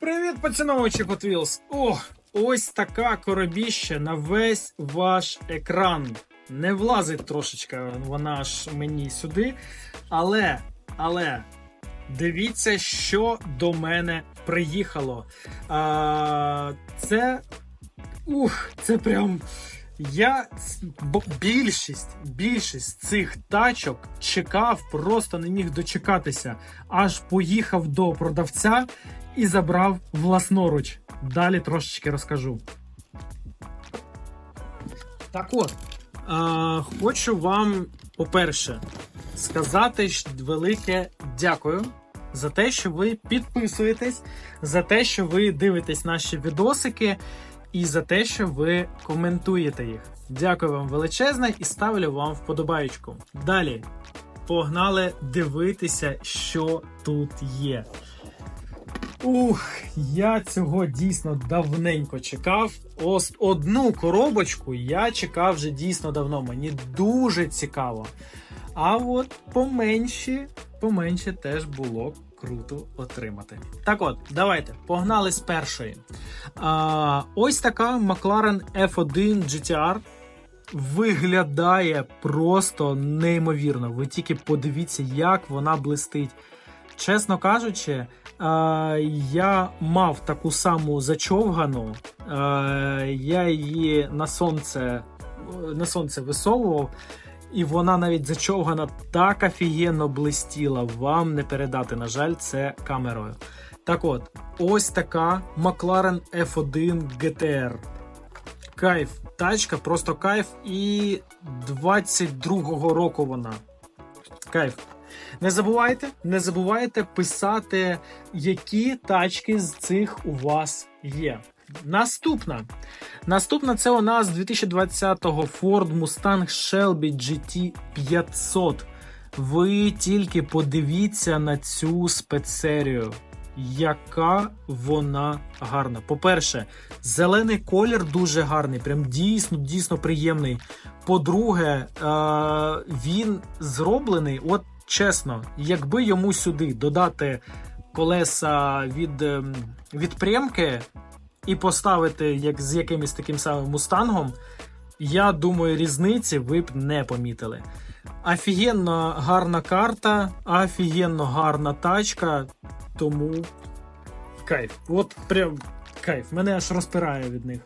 Привіт, поціновувачі Hot! О, ось така коробіща на весь ваш екран. Не влазить трошечка вона ж мені сюди. Але, але, дивіться, що до мене приїхало. А, це. Ух, це прям. Я більшість, більшість цих тачок чекав, просто не міг дочекатися. Аж поїхав до продавця і забрав власноруч. Далі трошечки розкажу. Так от, а, хочу вам, по-перше, сказати велике дякую за те, що ви підписуєтесь, за те, що ви дивитесь наші відосики, і за те, що ви коментуєте їх. Дякую вам величезне і ставлю вам вподобаєчку. Далі погнали дивитися, що тут є. Ух, я цього дійсно давненько чекав. Ось одну коробочку я чекав вже дійсно давно. Мені дуже цікаво. А от поменші, поменше теж було круто отримати. Так от, давайте, погнали з першої. А, ось така McLaren F1 GTR виглядає просто неймовірно. Ви тільки подивіться, як вона блистить. Чесно кажучи, е, я мав таку саму зачовгану. Е, я її на сонце, на сонце висовував, і вона навіть зачовгана так офігенно блистіла. Вам не передати, на жаль, це камерою. Так от, ось така McLaren F1 GTR. Кайф, тачка, просто кайф. І 22-го року вона. Кайф. Не забувайте, не забувайте писати, які тачки з цих у вас є. Наступна. Наступна це у нас 2020-го Ford Mustang Shelby GT 500. Ви тільки подивіться на цю спецсерію. Яка вона гарна. По-перше, зелений колір дуже гарний, прям дійсно, дійсно приємний. По-друге, е, він зроблений, от чесно, якби йому сюди додати колеса від, ем, від прямки і поставити як з якимось таким самим мустангом, я думаю, різниці ви б не помітили. Офігенно гарна карта, офігенно гарна тачка, тому кайф. От прям кайф. Мене аж розпирає від них.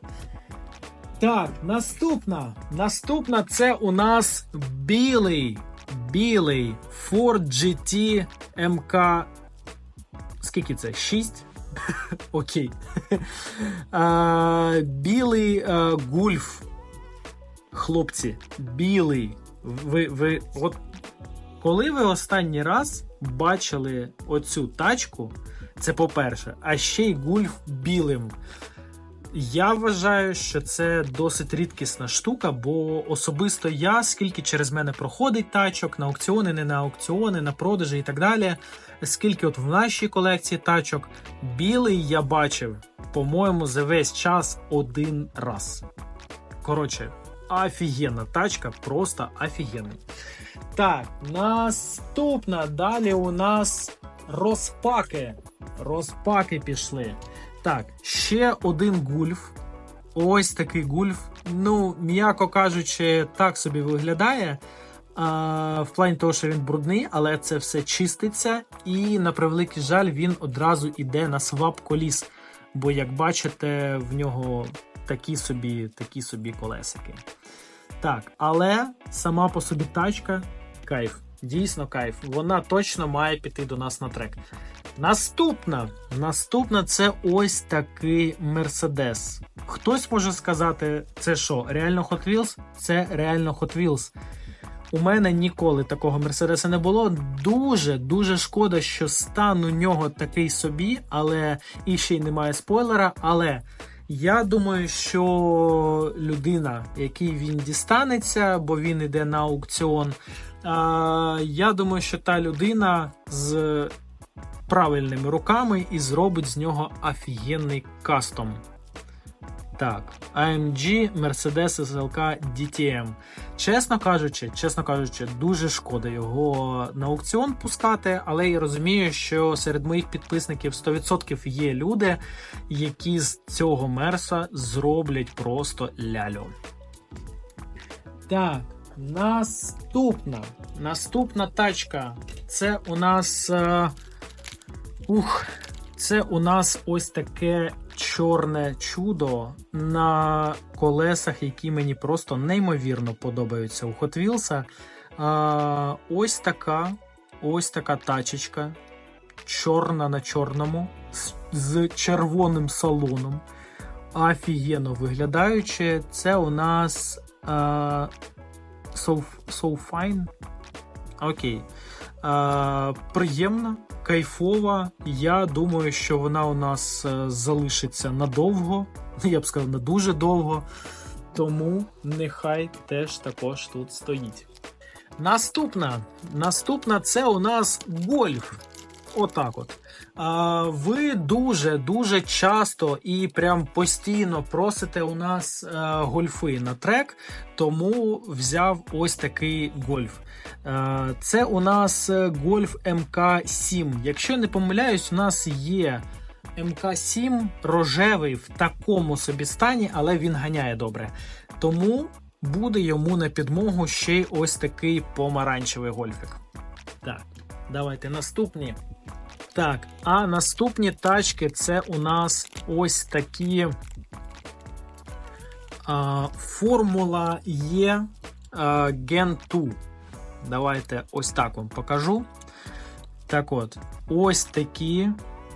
Так, наступна. Наступна це у нас білий. Білий Ford GT MK. Скільки це? 6? Окей. Білий а, гульф. Хлопці, білий. Ви, ви, от коли ви останній раз бачили оцю тачку, це по-перше, а ще й гульф білим. Я вважаю, що це досить рідкісна штука, бо особисто я, скільки через мене проходить тачок на аукціони, не на аукціони, на продажі і так далі. Скільки от в нашій колекції тачок, білий я бачив, по-моєму, за весь час один раз. Коротше, офігенна тачка, просто офігенна. Так, наступна. Далі у нас розпаки. Розпаки пішли. Так, ще один гульф. Ось такий гульф. Ну, м'яко кажучи, так собі виглядає. А, в плані того, що він брудний, але це все чиститься. І на превеликий жаль, він одразу йде на свап коліс. Бо, як бачите, в нього такі собі, такі собі колесики. Так, але сама по собі тачка кайф. Дійсно кайф. Вона точно має піти до нас на трек. Наступна. Наступна це ось такий Mercedes. Хтось може сказати, це що, реально Hot Wheels? Це реально Hot Wheels. У мене ніколи такого Мерседеса не було. Дуже дуже шкода, що стан у нього такий собі, але і ще й немає спойлера. Але я думаю, що людина, який він дістанеться, бо він іде на аукціон. Я думаю, що та людина з правильними руками і зробить з нього офігенний кастом. Так, AMG Mercedes SLK DTM. Чесно кажучи, чесно кажучи, дуже шкода його на аукціон пускати, але я розумію, що серед моїх підписників 100% є люди, які з цього мерса зроблять просто лялю. Так, наступна. Наступна тачка. Це у нас. Е, ух, це у нас ось таке чорне чудо на колесах, які мені просто неймовірно подобаються у Hot Wheels. А, Ось така ось така тачечка. Чорна на чорному, з, з червоним салоном. Офігенно виглядаючи. Це у нас а, so, so Fine. Окей. А, Приємна, кайфова. Я думаю, що вона у нас е, залишиться надовго. Я б сказав, на дуже довго. Тому нехай теж також тут стоїть. Наступна. Наступна це у нас гольф. Отак от. А, Ви дуже-дуже часто і прям постійно просите у нас а, гольфи на трек, тому взяв ось такий гольф. А, це у нас гольф МК7. Якщо не помиляюсь, у нас є МК7 рожевий в такому собі стані, але він ганяє добре. Тому буде йому на підмогу ще й ось такий помаранчевий гольфик. Так, давайте наступні. Так, а наступні тачки це у нас ось такі а, Формула Е Gen 2. Давайте ось так вам покажу. Так от, ось такі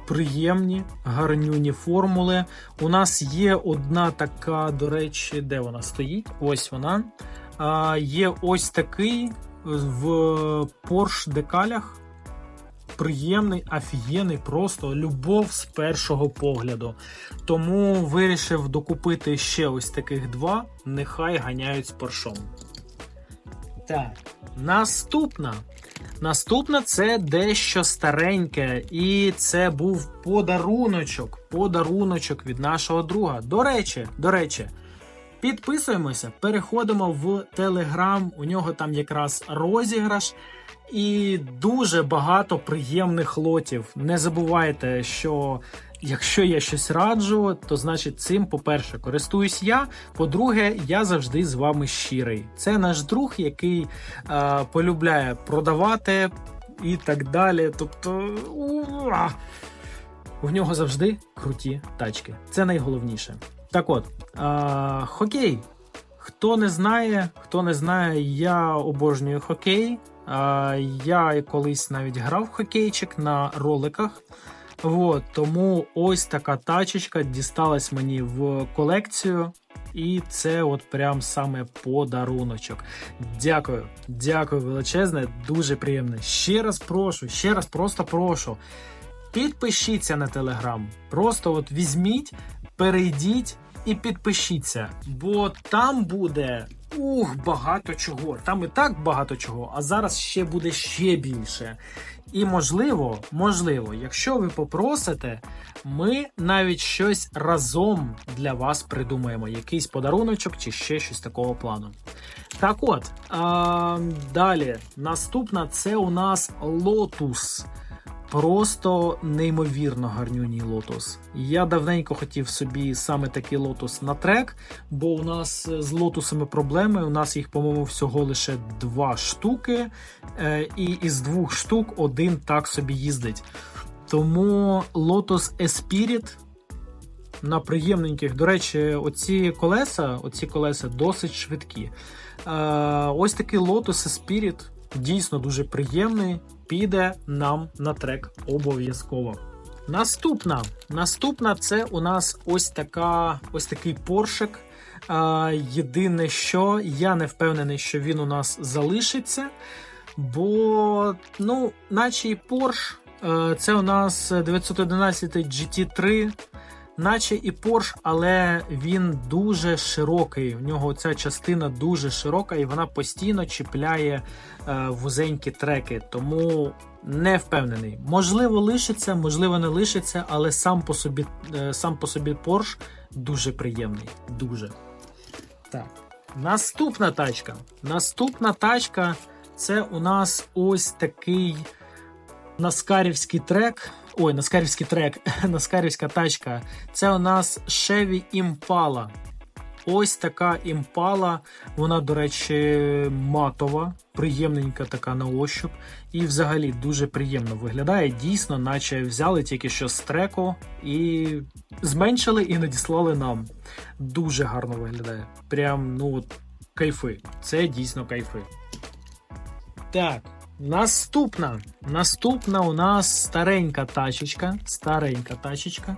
приємні гарнюні формули. У нас є одна така, до речі, де вона стоїть? Ось вона. А, Є ось такий в Porsche декалях приємний, офігенний, просто любов з першого погляду. Тому вирішив докупити ще ось таких два, нехай ганяють з поршом. Так, наступна. Наступна це дещо стареньке, і це був подаруночок. Подаруночок від нашого друга. До речі, до речі, підписуємося, переходимо в Телеграм. У нього там якраз розіграш. І дуже багато приємних лотів. Не забувайте, що якщо я щось раджу, то значить цим, по-перше, користуюсь я. По-друге, я завжди з вами щирий. Це наш друг, який е, полюбляє продавати і так далі. Тобто уа, у нього завжди круті тачки. Це найголовніше. Так от, е, хокей. Хто не знає, хто не знає, я обожнюю хокей. Я колись навіть грав в хокейчик на роликах. От, тому ось така тачечка дісталась мені в колекцію. І це от прям саме подаруночок. Дякую, дякую величезне, дуже приємно. Ще раз прошу, ще раз просто прошу. Підпишіться на телеграм. Просто от візьміть, перейдіть і підпишіться, бо там буде ух, багато чого. Там і так багато чого, а зараз ще буде ще більше. І можливо, можливо, якщо ви попросите, ми навіть щось разом для вас придумаємо, якийсь подаруночок чи ще щось такого плану. Так от, а, далі, наступна це у нас Lotus. Просто неймовірно гарнюній лотос. Я давненько хотів собі саме такий лотос на трек, бо у нас з лотусами проблеми. У нас їх, по-моєму, всього лише два штуки, е, і із двох штук один так собі їздить. Тому Lotus Esprit на приємненьких. До речі, оці колеса, оці колеса досить швидкі. Е, ось такий Lotus Esprit дійсно дуже приємний піде нам на трек обов'язково. Наступна Наступна це у нас ось така, ось такий поршик. Єдине, що я не впевнений, що він у нас залишиться. Бо, ну, наче і Porsche, це у нас 911 GT3. Наче і Porsche, але він дуже широкий. В нього ця частина дуже широка, і вона постійно чіпляє е, вузенькі треки. Тому не впевнений. Можливо, лишиться, можливо, не лишиться, але сам по собі, е, сам по собі Porsche дуже приємний. Дуже. Так. Наступна тачка. Наступна тачка це у нас ось такий наскарівський трек. Ой, наскарівський трек, наскарівська тачка. Це у нас Chevy Impala. Ось така імпала. Вона, до речі, матова, приємненька така на ощуп. І взагалі дуже приємно виглядає. Дійсно, наче взяли тільки що з треку і зменшили і надіслали нам. Дуже гарно виглядає. Прям, ну от, кайфи. Це дійсно кайфи. Так, наступна. Наступна у нас старенька тачечка. Старенька тачечка.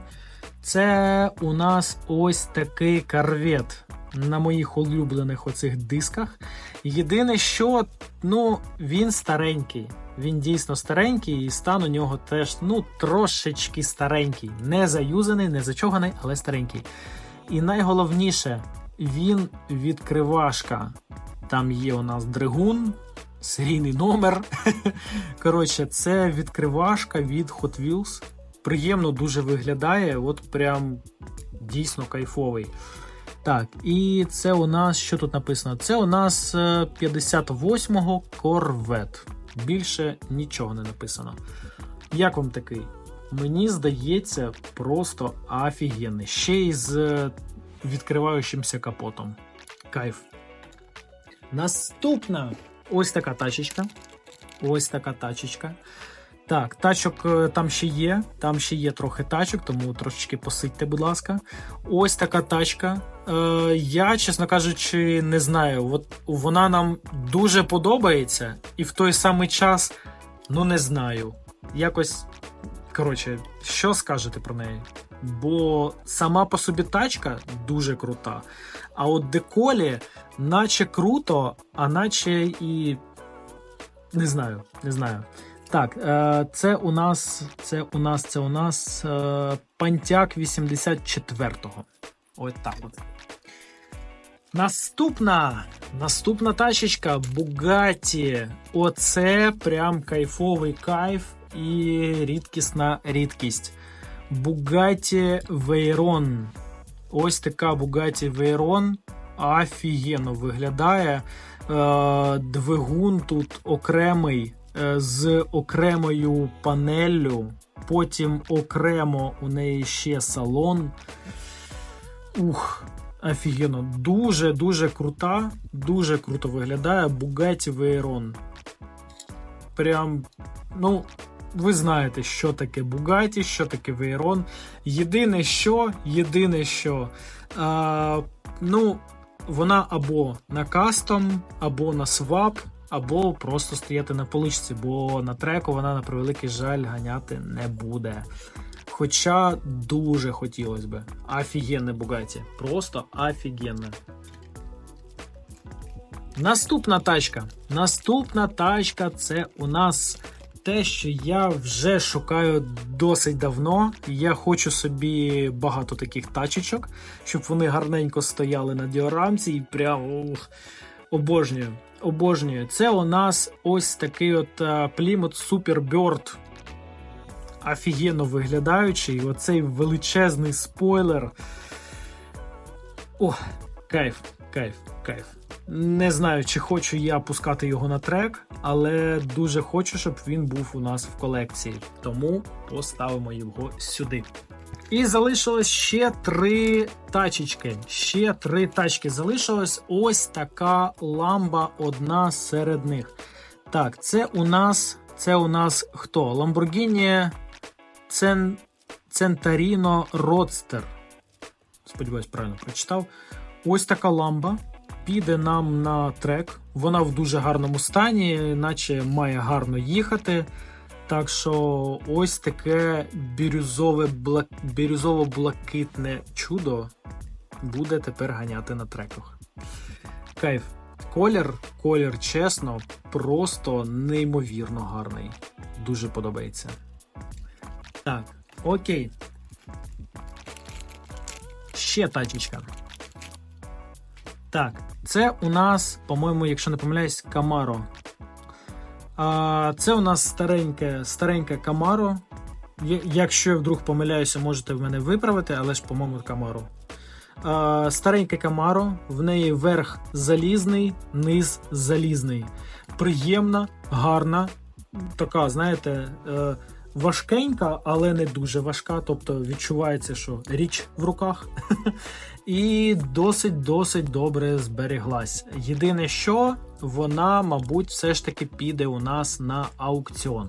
Це у нас ось такий карвет на моїх улюблених оцих дисках. Єдине, що ну, він старенький. Він дійсно старенький, і стан у нього теж ну, трошечки старенький. Не заюзаний, не зачоганий, але старенький. І найголовніше, він відкривашка. Там є у нас дригун, серійний номер. Коротше, це відкривашка від Hot Wheels. Приємно дуже виглядає, от прям дійсно кайфовий. Так, і це у нас що тут написано? Це у нас е, 58-го корвет. Більше нічого не написано. Як вам такий? Мені здається, просто офігенний. Ще й з е, відкриваючимся капотом. Кайф. Наступна ось така тачечка. Ось така тачечка. Так, тачок е, там ще є. Там ще є трохи тачок, тому трошечки посидьте, будь ласка. Ось така тачка. Е, я, чесно кажучи, не знаю. От вона нам дуже подобається, і в той самий час, ну не знаю. Якось. Коротше, що скажете про неї? Бо сама по собі тачка дуже крута. А от деколі, наче круто, а наче і. Не знаю, не знаю. Так, е, це у нас, це у нас, це у нас е, Пантяк 84-го. Ось так от. Наступна, наступна тачечка Bugatti. Оце прям кайфовий кайф і рідкісна рідкість. Bugatti Veyron. Ось така Bugatti Veyron. Офігенно виглядає. Е, Двигун тут окремий е, з окремою панеллю. Потім окремо у неї ще салон. Ух, офігенно. Дуже-дуже крута, дуже круто виглядає Bugatti Veyron. Прям, ну, ви знаєте, що таке Bugatti, що таке Veyron. Єдине що, єдине що. А, ну, вона або на кастом, або на свап, або просто стояти на поличці, бо на треку вона, на превеликий жаль, ганяти не буде. Хоча дуже хотілося би. Офігенне Бугаті. Просто офігенне. Наступна тачка. Наступна тачка це у нас те, що я вже шукаю досить давно. Я хочу собі багато таких тачечок, щоб вони гарненько стояли на діорамці і прям ух, обожнюю. Обожнюю. Це у нас ось такий от Plymouth Superbird. Офігенно виглядаючий. Оцей величезний спойлер. О, кайф, кайф, кайф. Не знаю, чи хочу я пускати його на трек, але дуже хочу, щоб він був у нас в колекції. Тому поставимо його сюди. І залишилось ще три тачечки. Ще три тачки залишилось. Ось така ламба одна серед них. Так, це у нас це у нас хто? Lamborghini Цен... Centarino Roadster. Сподіваюсь, правильно прочитав. Ось така ламба. Піде нам на трек. Вона в дуже гарному стані, наче має гарно їхати. Так що ось таке бірюзове блак... бірюзово-блакитне чудо буде тепер ганяти на треках. Кайф. Колір, колір, чесно, просто неймовірно гарний. Дуже подобається. Так, окей. ще тачечка. Так, це у нас, по-моєму, якщо не помиляюсь, Камаро. А, це у нас стареньке, стареньке Камаро. Якщо я вдруг помиляюся, можете в мене виправити, але ж, по-моєму, Камаро. Стареньке Камаро, в неї верх залізний, низ залізний. Приємна, гарна, така, знаєте, е, важкенька, але не дуже важка. Тобто відчувається, що річ в руках. І досить-досить добре зберіглась. Єдине, що вона, мабуть, все ж таки піде у нас на аукціон.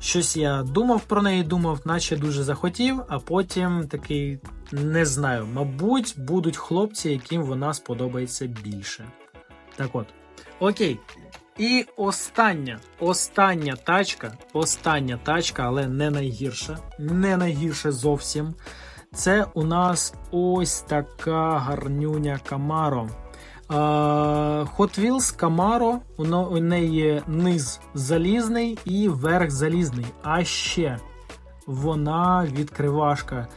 Щось я думав про неї, думав, наче дуже захотів, а потім такий не знаю. Мабуть, будуть хлопці, яким вона сподобається більше. Так от, окей. І остання, остання тачка, остання тачка, але не найгірша, не найгірша зовсім. Це у нас ось така гарнюня. Е, Hot Wheels Camaro, у неї низ залізний і верх залізний. А ще вона відкривашка.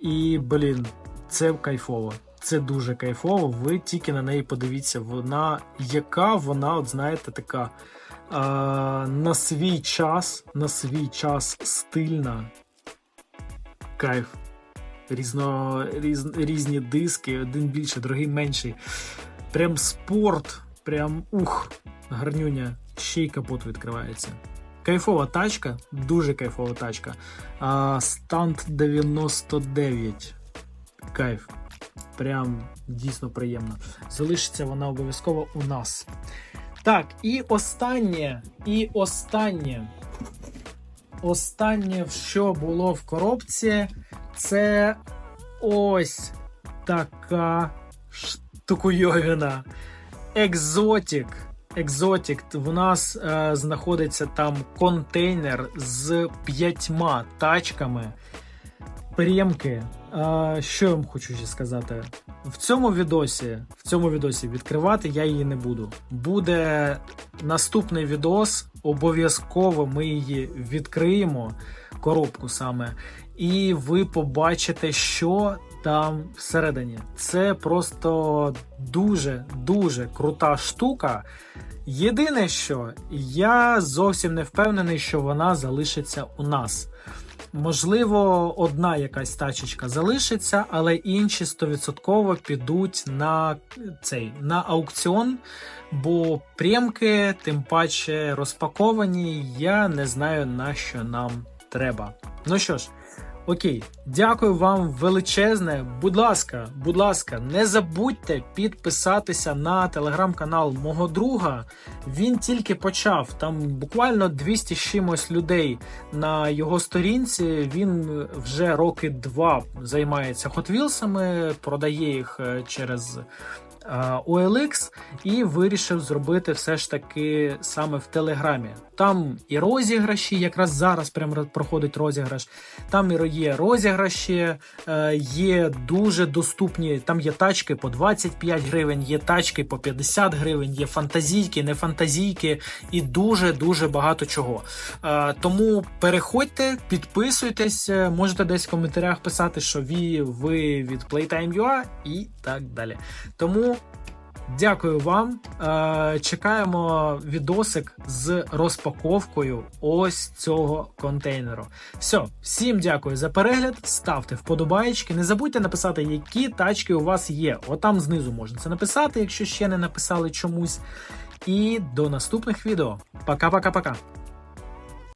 І, блін, це кайфово. Це дуже кайфово. Ви тільки на неї подивіться. Вона, яка вона, от знаєте, така е, на свій час, на свій час стильна. Кайф. Різно, різ, різні диски, один більше, другий менший. Прям спорт, прям ух, гарнюня, ще й капот відкривається. Кайфова тачка, дуже кайфова тачка. А, Стант 99. Кайф. Прям дійсно приємно. Залишиться вона обов'язково у нас. Так, і останнє, і останнє. Останнє, що було в коробці, це ось така штукуйовина. Екзотік. Екзотік. В нас е, знаходиться там контейнер з п'ятьма тачками. Прємки. Е, що я вам хочу ще сказати? В цьому відосі, в цьому відосі відкривати я її не буду. Буде наступний відос. Обов'язково ми її відкриємо, коробку саме, і ви побачите, що там всередині. Це просто дуже дуже крута штука. Єдине, що я зовсім не впевнений, що вона залишиться у нас. Можливо, одна якась тачечка залишиться, але інші 100% підуть на цей на аукціон, бо прямки, тим паче розпаковані. Я не знаю на що нам треба. Ну що ж. Окей, дякую вам величезне. Будь ласка, будь ласка, не забудьте підписатися на телеграм-канал мого друга. Він тільки почав. Там буквально 200 чимось людей на його сторінці. Він вже роки два займається Wheels'ами, продає їх е, через е, OLX і вирішив зробити все ж таки саме в Телеграмі. Там і розіграші, якраз зараз прямо проходить розіграш. Там і є розіграші, е, є дуже доступні. Там є тачки по 25 гривень, є тачки по 50 гривень, є фантазійки, не фантазійки і дуже дуже багато чого. Е, Тому переходьте, підписуйтесь, е, можете десь в коментарях писати, що ви, ви від Playtime.ua і так далі. Тому. Дякую вам. Е, Чекаємо відосик з розпаковкою ось цього контейнеру. Все, всім дякую за перегляд. Ставте вподобаєчки. Не забудьте написати, які тачки у вас є. Отам знизу можна це написати, якщо ще не написали чомусь. І до наступних відео. Пока-пока-пока.